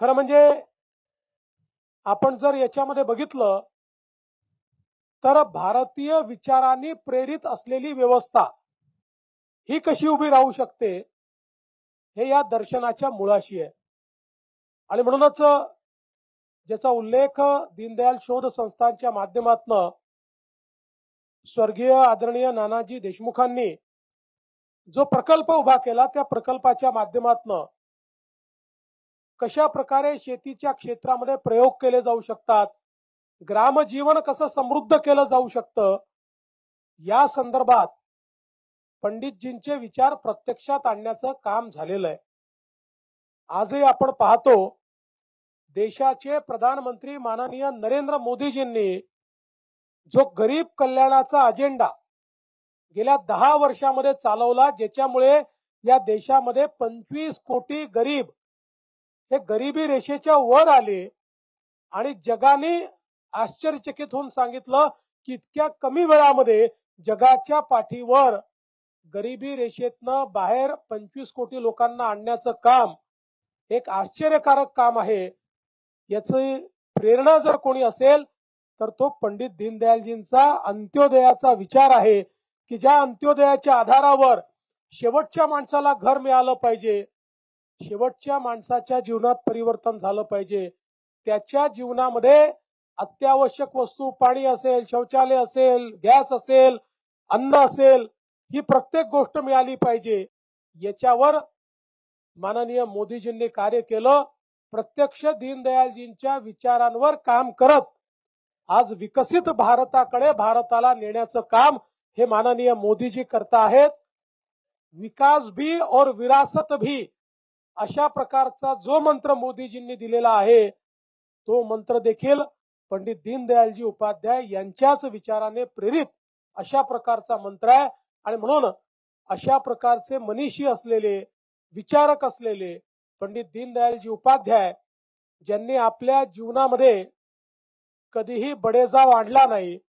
खरं म्हणजे आपण जर याच्यामध्ये बघितलं तर भारतीय विचारांनी प्रेरित असलेली व्यवस्था ही कशी उभी राहू शकते हे या दर्शनाच्या मुळाशी आहे. आणि म्हणूनच ज्याचा उल्लेख दीनदयाल शोध संस्थांच्या माध्यमातून स्वर्गीय आदरणीय नानाजी देशमुखांनी जो प्रकल्प उभा केला त्या प्रकल्पाच्या माध्यमातून कशा प्रकारे शेतीच्या क्षेत्रामध्ये प्रयोग केले जाऊ शकतात? ग्रामजीवन कसं समृद्ध केलं जाऊ शकतं? या संदर्भात पंडितजींचे विचार प्रत्यक्षात आणण्याचं काम झालेलं आहे. आजही आपण पाहतो देशाचे प्रधानमंत्री माननीय नरेंद्र मोदीजींनी जो गरीब कल्याणाचा अजेंडा गेल्या दहा वर्षामध्ये चालवला ज्याच्यामुळे या देशामध्ये पंचवीस कोटी गरीब हे गरिबी रेषेच्या वर आले आणि जगाने आश्चर्यचकित होऊन सांगितलं की इतक्या कमी वेळामध्ये जगाच्या पाठीवर गरिबी रेषेतनं बाहेर पंचवीस कोटी लोकांना आणण्याचं काम एक आश्चर्यकारक काम आहे. याची प्रेरणा जर कोणी असेल तर तो पंडित दीनदयालजींचा अंत्योदयाचा विचार आहे की ज्या अंत्योदयाच्या आधारावर शेवटच्या माणसाला घर मिळालं पाहिजे. शेवटच्या माणसाच्या जीवनात परिवर्तन झालं पाहिजे. त्याच्या जीवनामध्ये अत्यावश्यक वस्तू पाणी असेल शौचालय असेल गॅस असेल अन्न असेल ही प्रत्येक गोष्ट मिळाली पाहिजे. याच्यावर माननीय मोदीजींनी कार्य केलं. प्रत्यक्ष दीनदयालजींच्या विचारांवर काम करत आज विकसित भारताकडे भारताला नेण्याचं काम हे माननीय मोदीजी करता आहेत. विकास भी और विरासत भी अशा प्रकारचा जो मंत्र मोदीजींनी दिलेला आहे तो मंत्र देखील पंडित दीनदयालजी उपाध्याय यांच्याच विचाराने प्रेरित अशा प्रकारचा मंत्र आहे. आणि म्हणून अशा प्रकारचे मनीषी असलेले विचारक असलेले पंडित दीनदयालजी उपाध्याय ज्यांनी आपल्या जीवनामध्ये कधीही बडेजाव आणला नाही